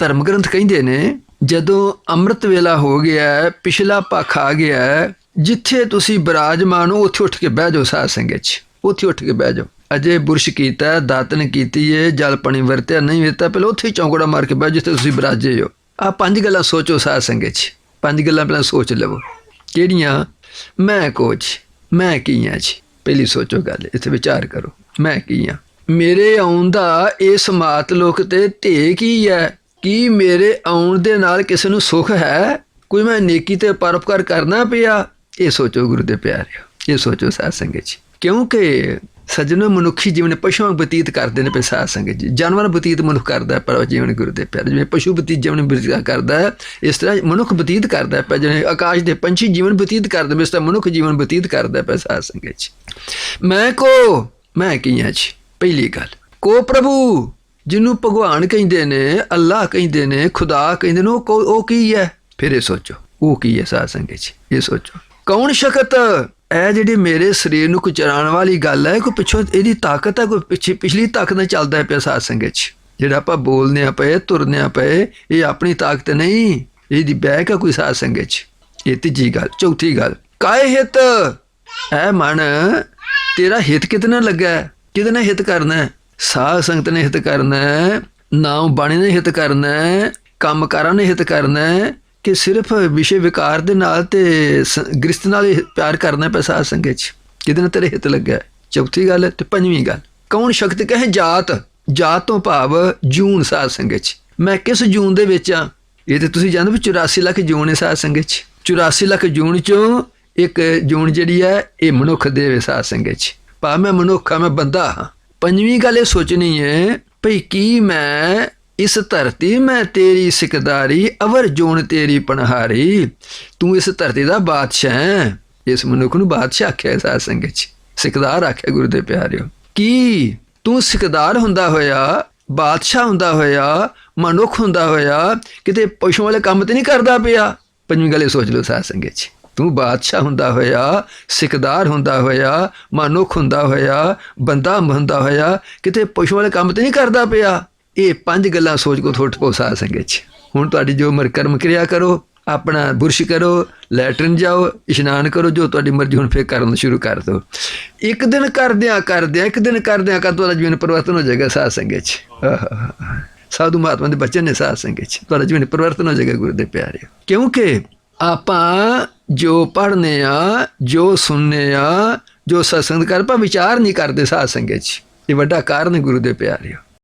ਧਰਮ ਗ੍ਰੰਥ ਕਹਿੰਦੇ ਨੇ, ਜਦੋਂ ਅੰਮ੍ਰਿਤ ਵੇਲਾ ਹੋ ਗਿਆ, ਪਿਛਲਾ ਪੱਖ ਆ ਗਿਆ, ਜਿੱਥੇ ਤੁਸੀਂ ਬਿਰਾਜਮਾਨ ਹੋ, ਉੱਥੇ ਉੱਠ ਕੇ ਬਹਿ ਜਾਓ ਸਾਧ ਸੰਗਤ 'ਚ। ਉੱਥੇ ਉੱਠ ਕੇ ਬਹਿ ਜਾਓ। ਅਜੇ ਬੁਰਸ਼ ਕੀਤਾ ਦਾਤਨ ਕੀਤੀ ਏ, ਜਲ ਪਾਣੀ ਵਰਤਿਆ, ਨਹੀਂ ਵਰਤਿਆ, ਪਹਿਲਾਂ ਉੱਥੇ ਹੀ ਚੌਂਕੜਾ ਮਾਰ ਕੇ ਬਹਿ ਜਿੱਥੇ ਤੁਸੀਂ ਬਿਰਾਜੇ ਹੋ। ਆ ਪੰਜ ਗੱਲਾਂ ਸੋਚੋ ਸਾਧ ਸੰਗਤ 'ਚ। ਪੰਜ ਗੱਲਾਂ ਪਹਿਲਾਂ ਸੋਚ ਲਵੋ। ਕਿਹੜੀਆਂ? ਮੈਂ ਕੋਚ ਮੈਂ ਕੀ ਹਾਂ ਜੀ ਪਹਿਲੀ ਸੋਚੋ ਗੱਲ ਇੱਥੇ ਵਿਚਾਰ ਕਰੋ। ਮੈਂ ਕੀ ਹਾਂ ਮੇਰੇ ਆਉਣ ਦਾ ਇਸ ਮਾਤ ਲੋਕ ਤੇ ਧੇ ਕੀ ਹੈ। ਕੀ ਮੇਰੇ ਆਉਣ ਦੇ ਨਾਲ ਕਿਸੇ ਨੂੰ ਸੁੱਖ ਹੈ? ਕੋਈ ਮੈਂ ਨੇਕੀ ਤੇ ਪਰਉਪਕਾਰ ਕਰਨਾ ਪਿਆ? ਇਹ ਸੋਚੋ ਗੁਰੂ ਦੇ ਪਿਆਰਿਓ ਇਹ ਸੋਚੋ ਸਾਧ ਸੰਗਤ ਜੀ। ਕਿਉਂਕਿ ਸੱਜਣੋ ਮਨੁੱਖੀ ਜੀਵਨ ਪਸ਼ੂਆਂ ਬਤੀਤ ਕਰਦੇ ਨੇ ਪੇ ਸਾਧ ਸੰਗਤ ਜੀ। ਜਾਨਵਰ ਬਤੀਤ ਮਨੁੱਖ ਕਰਦਾ ਪਰ ਜੀਵਨ ਗੁਰੂ ਦੇ ਪਿਆਰੇ। ਜਿਵੇਂ ਪਸ਼ੂ ਬਤੀਤ ਜੀਵਨ ਬਤੀਤ ਕਰਦਾ ਹੈ, ਇਸ ਤਰ੍ਹਾਂ ਮਨੁੱਖ ਬਤੀਤ ਕਰਦਾ ਹੈ, ਜਿਵੇਂ ਆਕਾਸ਼ ਦੇ ਪੰਛੀ ਜੀਵਨ ਬਤੀਤ ਕਰਦੇ ਨੇ ਇਸ ਤਰ੍ਹਾਂ ਮਨੁੱਖ ਜੀਵਨ ਬਤੀਤ ਕਰਦਾ ਹੈ, ਪੇ ਸਾਧ ਸੰਗਤ ਜੀ। ਮੈਂ ਕੋ ਮੈਂ ਕੀ ਜੀ? ਪਹਿਲੀ ਗੱਲ ਕੋ ਪ੍ਰਭੂ? ਜਿਹਨੂੰ ਭਗਵਾਨ ਕਹਿੰਦੇ ਨੇ, ਅੱਲਾਹ ਕਹਿੰਦੇ ਨੇ, ਖੁਦਾ ਕਹਿੰਦੇ ਨੇ, ਉਹ ਕੋ- ਉਹ ਕੀ ਹੈ? ਫਿਰ ਇਹ ਸੋਚੋ, ਉਹ ਕੀ ਹੈ ਸਾਧ ਸੰਗਤ ਜੀ ਇਹ ਸੋਚੋ। ਕੌਣ ਸ਼ਕਤ? ਇਹ ਜਿਹੜੀ ਮੇਰੇ ਸਰੀਰ ਨੂੰ ਕੁਚਰਾਉਣ ਵਾਲੀ ਗੱਲ ਹੈ, ਕੋਈ ਪਿੱਛੋਂ ਇਹਦੀ ਤਾਕਤ ਹੈ, ਕੋਈ ਪਿੱਛੇ ਪਿਛਲੀ ਤਾਕਤ ਨਾਲ ਚੱਲਦਾ ਪਿਆ ਸਾਧ ਸੰਗਤ ਚ? ਜਿਹੜਾ ਆਪਾਂ ਬੋਲਨੇ ਆ ਪਏ ਤੁਰਨੇ ਆ ਪਏ, ਇਹ ਆਪਣੀ ਤਾਕਤ ਨਹੀਂ, ਇਹਦੀ ਬੈਕ ਹੈ ਕੋਈ ਸਾਧ ਸੰਗਤ ਚ? ਇਹ ਤੀਜੀ ਗੱਲ, ਚੌਥੀ ਗੱਲ। ਕਾਏ ਹਿਤ? ਐ ਮਨ, ਤੇਰਾ ਹਿਤ ਕਿਤਨਾ ਲੱਗਾ ਹੈ? ਕਿਹਦੇ ਨਾਲ ਹਿਤ ਕਰਨਾ ਸਾਧ ਸੰਗਤ ਨੇ ਹਿਤ ਕਰਨਾ ਹੈ, ਨਾਮ ਬਾਣੀ ਨੇ ਹਿਤ ਕਰਨਾ ਹੈ, ਕੰਮਕਾਰਾਂ ਨੇ ਹਿਤ ਕਰਨਾ ਹੈ ਕਿ ਸਿਰਫ ਵਿਸ਼ੇ ਵਿਕਾਰ ਦੇ ਨਾਲ ਤੇ ਸ- ਗ੍ਰਸਤ ਨਾਲ ਪਿਆਰ ਕਰਨਾ ਹੈ ਸਾਧ ਸੰਗਤ ਚ। ਕਿਹਦੇ ਨਾਲ ਤੇਰੇ ਹਿਤ ਲੱਗਾ ਚੌਥੀ ਗੱਲ ਤੇ ਪੰਜਵੀਂ ਗੱਲ। ਕੌਣ ਸ਼ਕਤ ਕਹੇ? ਜਾਤ। ਜਾਤ ਤੋਂ ਭਾਵ ਜੂਨ ਸਾਧ ਸੰਗਤ ਚ। ਮੈਂ ਕਿਸ ਜੂਨ ਦੇ ਵਿੱਚ ਆ? ਇਹ ਤੇ ਤੁਸੀਂ ਜਾਣਦੇ ਵੀ 84 ਲੱਖ ਜੂਨ ਹੈ ਸਾਧ ਸੰਗਤ ਚ। 84 ਲੱਖ ਜੂਨ ਚੋਂ ਇੱਕ ਜੂਨ ਜਿਹੜੀ ਹੈ ਇਹ ਮਨੁੱਖ ਦੇ ਵੇ ਸਾਧ ਸੰਗਤ ਚ। ਭਾ ਮੈਂ ਮਨੁੱਖ ਆ ਮੈਂ ਬੰਦਾ ਹਾਂ। ਪੰਜਵੀਂ ਗੱਲ ਇਹ ਸੋਚਣੀ ਹੈ, ਭਈ ਕੀ ਮੈਂ ਇਸ ਧਰਤੀ, ਮੈਂ ਤੇਰੀ ਸਿਕਦਾਰੀ, ਅਵਰ ਜੂਨ ਤੇਰੀ ਪਨਹਾਰੀ ਤੂੰ ਇਸ ਧਰਤੀ ਦਾ ਬਾਦਸ਼ਾਹ ਹੈ। ਇਸ ਮਨੁੱਖ ਨੂੰ ਬਾਦਸ਼ਾਹ ਆਖਿਆ ਸਾਧ ਸੰਗਤ ਚ, ਸਿਕਦਾਰ ਆਖਿਆ ਗੁਰੂ ਦੇ ਪਿਆਰਿਓ। ਕੀ ਤੂੰ ਸਿਕਦਾਰ ਹੁੰਦਾ ਹੋਇਆ, ਬਾਦਸ਼ਾਹ ਹੁੰਦਾ ਹੋਇਆ, ਮਨੁੱਖ ਹੁੰਦਾ ਹੋਇਆ, ਕਿਤੇ ਪਸ਼ੂ ਵਾਲੇ ਕੰਮ ਤੇ ਨਹੀਂ ਕਰਦਾ ਪਿਆ? ਪੰਜਵੀਂ ਗੱਲ ਇਹ ਸੋਚ ਲਓ ਸਾਧ ਸੰਗਤ ਚ। ਤੂੰ ਬਾਦਸ਼ਾਹ ਹੁੰਦਾ ਹੋਇਆ ਸਿਕਦਾਰ ਹੁੰਦਾ ਹੋਇਆ, ਮਨੁੱਖ ਹੁੰਦਾ ਹੋਇਆ, ਬੰਦਾ ਹੁੰਦਾ ਹੋਇਆ, ਕਿਤੇ ਪਸ਼ੂ ਵਾਲੇ ਕੰਮ ਤੇ ਨਹੀਂ ਕਰਦਾ ਪਿਆ। ਇਹ ਪੰਜ ਗੱਲਾਂ ਸੋਚ ਕੋ ਥੋਟ ਪੋ ਸਾਧ ਚ। ਹੁਣ ਤੁਹਾਡੀ ਜੋ ਮਰ ਕਰਮ ਕਿਰਿਆ ਕਰੋ, ਆਪਣਾ ਬੁਰਸ਼ ਕਰੋ, ਲੈਟਰਨ ਜਾਓ, ਇਸ਼ਨਾਨ ਕਰੋ, ਜੋ ਤੁਹਾਡੀ ਮਰਜ਼ੀ, ਹੁਣ ਫੇਰ ਕਰਨ ਸ਼ੁਰੂ ਕਰ ਦਿਓ। ਇੱਕ ਦਿਨ ਕਰਦਿਆਂ ਕਰਦਿਆਂ, ਇੱਕ ਦਿਨ ਕਰਦਿਆਂ ਕਰ ਤੁਹਾਡਾ ਜੀਵਨ ਪਰਿਵਰਤਨ ਹੋ ਜਾਏਗਾ ਸਾਧ ਸੰਗਤ ਚ। ਸਾਧੂ ਮਹਾਤਮਾ ਦੇ ਬੱਚੇ ਨੇ ਸਾਧ ਸੰਗਤ ਚ। ਤੁਹਾਡਾ ਜੀਵਨ ਪਰਿਵਰਤਨ ਹੋ ਜਾਏਗਾ ਗੁਰੂ ਦੇ ਪਿਆਰੇ ਕਿਉਂਕਿ ਆਪਾਂ ਜੋ ਪੜ੍ਹਨੇ ਆ ਜੋ ਸੁਣਨੇ ਆ ਜੋ ਸਤਸੰਗ ਕਰ ਪਾ ਵਿਚਾਰ ਨਹੀਂ ਕਰਦੇ ਸਾਧ ਸੰਗਤ ਚ। ਇਹ ਵੱਡਾ ਕਾਰਨ ਗੁਰੂ ਦੇ ਪਿਆਰਿਓ।